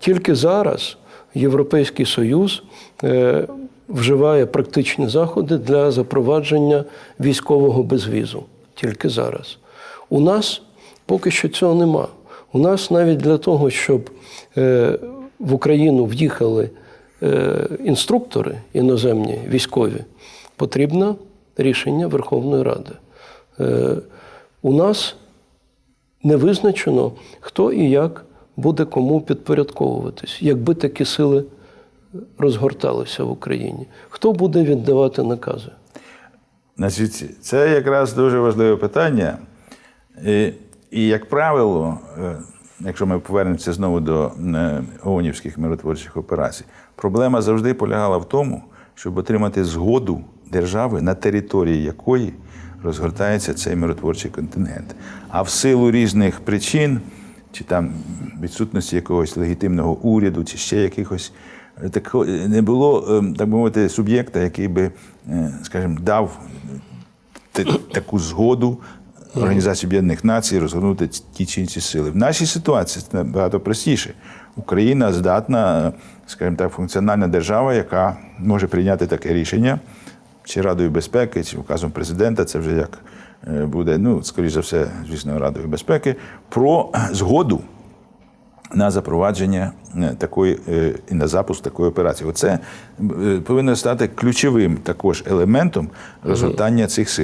тільки зараз Європейський Союз е, вживає практичні заходи для запровадження військового безвізу. Тільки зараз. У нас поки що цього нема. У нас навіть для того, щоб е, в Україну в'їхали е, інструктори іноземні військові, потрібно рішення Верховної Ради. У нас не визначено, хто і як буде кому підпорядковуватись, якби такі сили розгорталися в Україні. Хто буде віддавати накази? Значить, це якраз дуже важливе питання. І, і як правило, е, якщо ми повернемося знову до е, ООНівських миротворчих операцій, проблема завжди полягала в тому, щоб отримати згоду держави, на території якої розгортається цей миротворчий контингент. А в силу різних причин, чи там відсутності якогось легітимного уряду, чи ще якихось так не було, ем, так би мовити, суб'єкта, який би, е, скажімо, дав таку згоду Організації Об'єднаних Націй розгорнути ті чи інші сили. В нашій ситуації це набагато простіше. Україна здатна, е, скажімо так, функціональна держава, яка може прийняти таке рішення чи Радою безпеки, чи указом президента, це вже як е, буде, ну, скоріш за все, звісно, Радою безпеки, про згоду на запровадження е, такої е, і на запуск такої операції. Оце е, повинно стати ключовим також елементом розгортання цих сил.